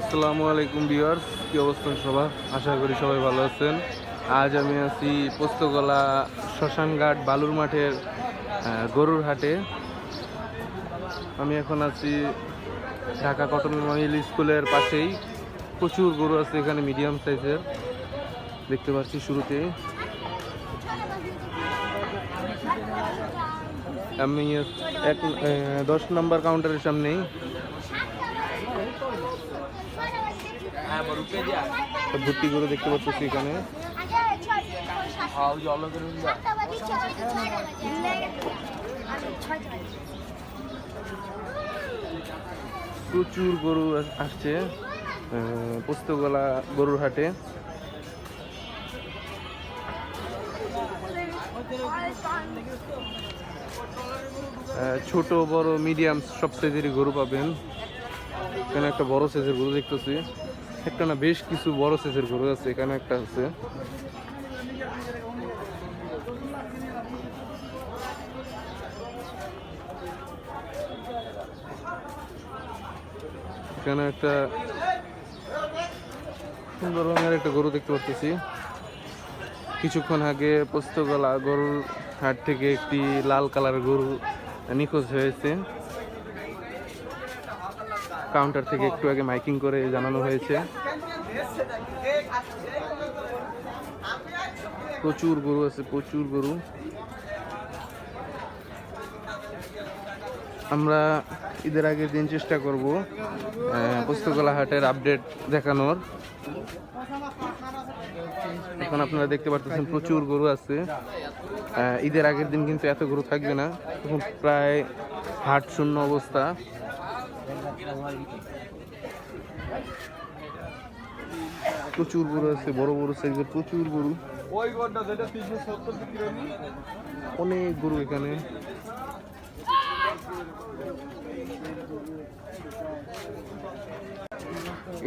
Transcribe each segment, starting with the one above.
আসসালামু আলাইকুম ভিউয়ার্স, কি অবস্থান সবার? আশা করি সবাই ভালো আছেন। আজ আমি আছি পোস্তগোলা শ্মশানঘাট বালুর মাঠের গরুর হাটে। আমি এখন আছি ঢাকা কটন মহিল স্কুলের পাশেই। প্রচুর গরু আছে এখানে মিডিয়াম সাইজের দেখতে পাচ্ছি শুরুতে। আমি এক দশ নম্বর কাউন্টারের সামনেই। ভর্তি করে দেখতে পাচ্ছি এখানে প্রচুর গরু আসছে পোস্তগোলা গরুর হাটে। ছোট বড় মিডিয়াম সব সাইজেরই গরু পাবেন। এখানে একটা বড় সাইজের গরু দেখতেছি। একটা না বেশ কিছু বড় সাইজের গরু আছে, এখানে একটা আছে। এখানে একটা সুন্দর রঙের একটা গরু দেখতে পাচ্ছি কিছুক্ষণ আগে পোস্তগলা গরুর হাট থেকে একটি লাল কালার গরু নিখোঁজ হয়েছে। কাউন্টার থেকে একটু আগে মাইকিং করে জানানো হয়েছে। প্রচুর গরু আছে, প্রচুর গরু। আমরা ঈদের আগের দিন চেষ্টা করব পুস্তকলা হাটের আপডেট দেখানোর। এখন আপনারা দেখতে পাচ্ছেন প্রচুর গরু আছে। ঈদের আগের দিন কিন্তু এত গরু থাকবে না। তখন প্রায় হাট শূন্য অবস্থা। প্রচুর গরু আছে বড় বড় সাইজের প্রচুর গরু। ওই গরুটা যেটা তিনশো সত্তর অনেক গরু এখানে।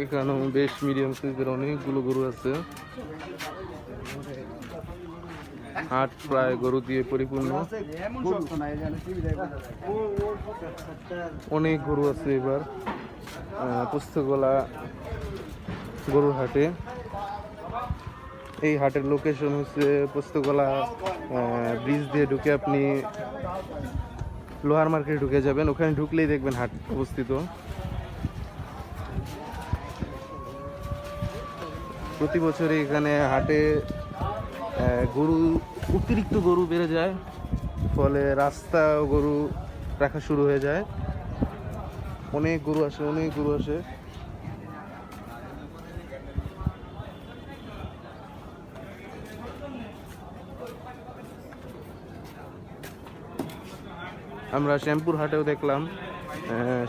এখানেও বেশ মিডিয়াম সাইজের অনেকগুলো গরু আছে। হাট প্রায় গরু দিয়ে পরিপূর্ণ। অনেক গরু আছে এবার পুস্তকলা গরুর হাটে। এই হাটের লোকেশন হচ্ছে পুস্তকলা ব্রিজ দিয়ে ঢুকে আপনি লোহার মার্কেটে ঢুকে যাবেন। ওখানে ঢুকলেই দেখবেন হাট অবস্থিত। প্রতি বছরই এখানে হাটে গরু, অতিরিক্ত গরু বেড়ে যায়, ফলে রাস্তা গরু রাখা শুরু হয়ে যায়। অনেক গরু আসে, অনেক গরু আসে। আমরা শ্যাম্পুর হাটেও দেখলাম।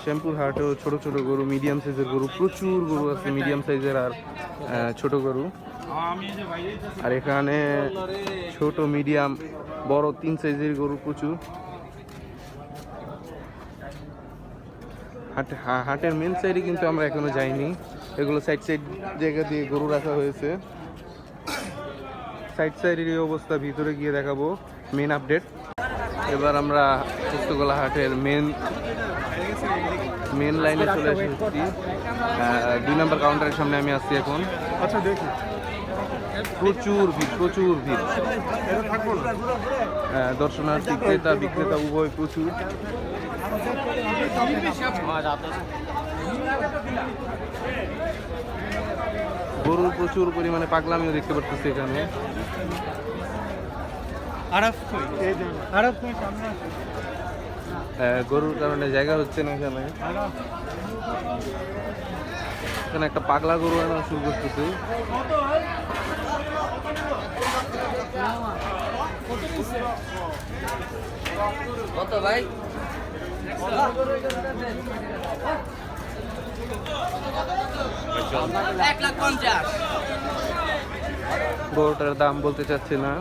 শ্যাম্পুর হাটেও ছোট ছোট গরু মিডিয়াম সাইজের গরু, প্রচুর গরু আছে মিডিয়াম সাইজের আর ছোট গরু। আর এখানে ছোট, মিডিয়াম, বড়, তিন সাইজের গরু প্রচুর হাটের মেন সাইডে কিন্তু আমরা এখনও যাইনি। এগুলো সাইড সাইড জায়গা দিয়ে গরু রাখা হয়েছে। সাইড সাইডের এই অবস্থা, ভিতরে গিয়ে দেখাবো মেন আপডেট এবার আমরা পুস্তকলা হাটের মেন মেন লাইনে চলে এসেছি। দুই নম্বর কাউন্টারের সামনে আমি আসছি এখন। আচ্ছা দেখি। প্রচুর ভিড় প্রচুর ভিড়। আহ, দর্শনার্থী ক্রেতা বিক্রেতা উভয় প্রচুর। গরুর প্রচুর পরিমাণে পাগলামিও দেখতে পাচ্ছি এখানে। আরব কই? এই যে আরব কই সামনে আছে আহ, গরুর কারণে জায়গা হচ্ছে না এখানে। এখানে একটা পাগলা গরু আনা শুরু করতেছে। কত ভাই? গরুটার দাম বলতে চাচ্ছি না।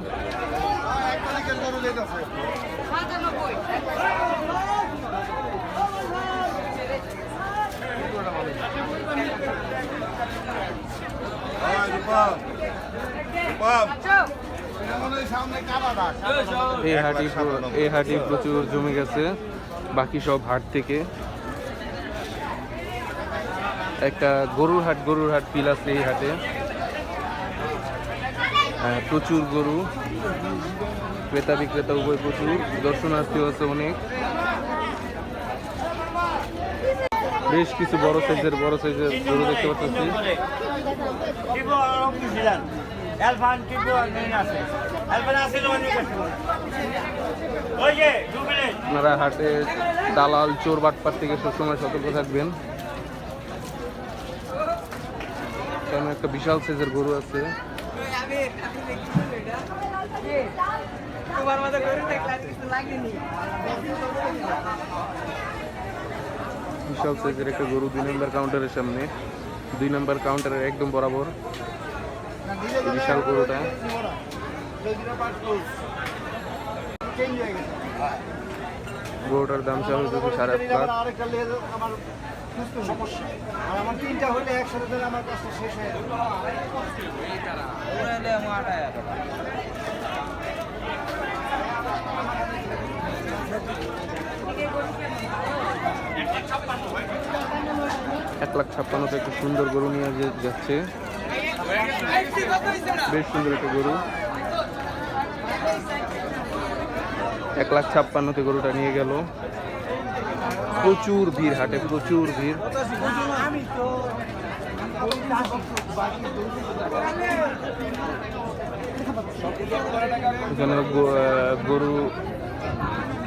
এই হাটি এই হাটি প্রচুর জমে গেছে বাকি সব হাট থেকে। একটা গরুর হাট গরুর হাট ফিল আছে এই হাটে। প্রচুর গরু। ক্রেতা বিক্রেতা উভয় প্রচুর দর্শনার্থী আছে অনেক। বেশ কিছু বড় সাইজের বড় সাইজের গরু দেখতে পাচ্ছি। এলফান আর আছে। এলফান আছে ওই যে আপনারা হাটে দালাল চোর বাটপার থেকে সবসময় সতর্ক থাকবেন। কারণ একটা বিশাল সাইজের গরু আছে। বিশাল সাইজের একটা গরু দুই নম্বর কাউন্টারের সামনে। দুই নম্বর কাউন্টারের একদম বরাবর। বিশাল গরুটা। গরুটার দাম চাওয়া হয়েছে সাড়ে আট লাখ। এক লাখ ছাপ্পান্নতে একটা সুন্দর গরু নিয়ে যাচ্ছে। বেশ সুন্দর একটা গরু। এক লাখ ছাপ্পান্নতে গরুটা নিয়ে গেল। প্রচুর ভিড় হাটে, প্রচুর ভিড়। গরু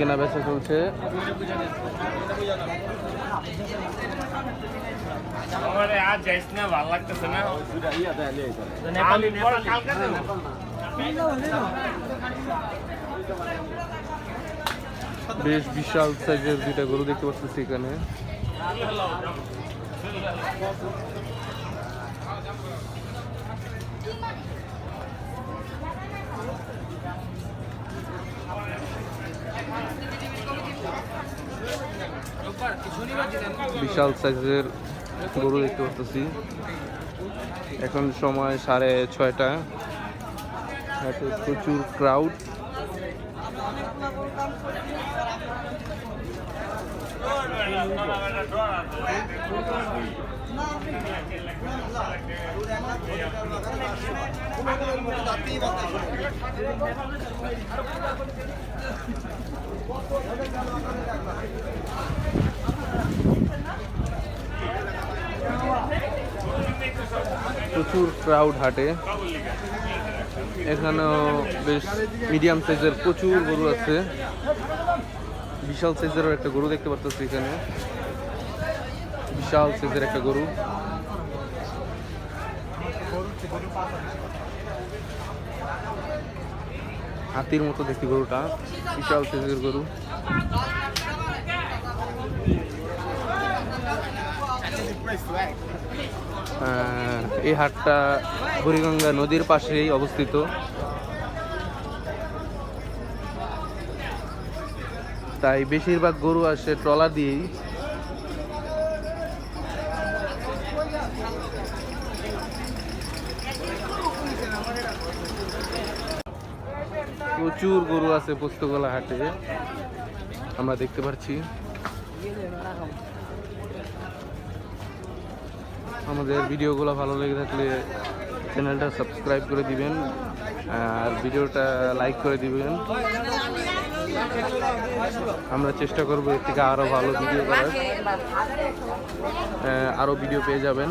কেনা বেচা চলছে। বেশ বিশাল সাইজের দুইটা গরু দেখতে পাচ্ছি এখানে। বিশাল সাইজের গরু দেখতে পাচ্ছি এখন সময় সাড়ে ছয়টা। হাটে প্রচুর ক্রাউড প্রচুর ক্রাউড হাটে। এখানেও বেশ মিডিয়াম সাইজের প্রচুর গরু আছে। বিশাল সাইজেরও একটা গরু দেখতে পাচ্ছি এখানে। বিশাল সাইজের একটা গরু। হাতির মতো দেখি গরুটা। বিশাল সাইজের গরু। এই হাটটা বুড়িগঙ্গা নদীর পাশেই অবস্থিত। তাই বেশিরভাগ গরু আসে ট্রলা দিয়েই। প্রচুর গরু আছে পোস্তগোলা হাটে, আমরা দেখতে পাচ্ছি। আমাদের ভিডিওগুলো ভালো লেগে থাকলে চ্যানেলটা সাবস্ক্রাইব করে দিবেন, আর ভিডিওটা লাইক করে দিবেন। আমরা চেষ্টা করব এর থেকে আরও ভালো ভিডিও করার। আরও ভিডিও পেয়ে যাবেন।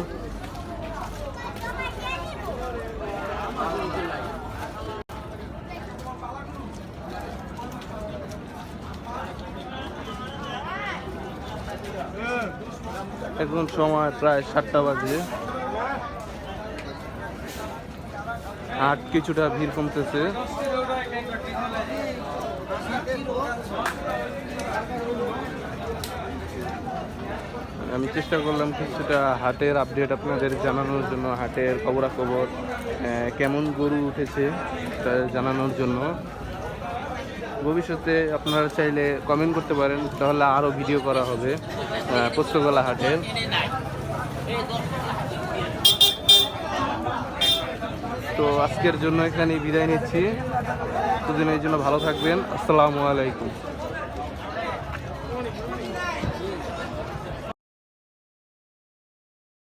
এখন সময় প্রায় সাতটা বাজে। হাট কিছুটা ভিড় কমতেছে। আমি চেষ্টা করলাম কিছুটা হাটের আপডেট আপনাদের জানানোর জন্য, হাটের খবরাখবর কেমন গরু উঠেছে তা জানানোর জন্য। ভবিষ্যতে আপনারা চাইলে কমেন্ট করতে পারেন, তাহলে আরও ভিডিও করা হবে পোস্তগোলা হাটের। তো আজকের জন্য এখানে বিদায় নিচ্ছি। দুদিনের জন্য ভালো থাকবেন। আসসালামু আলাইকুম।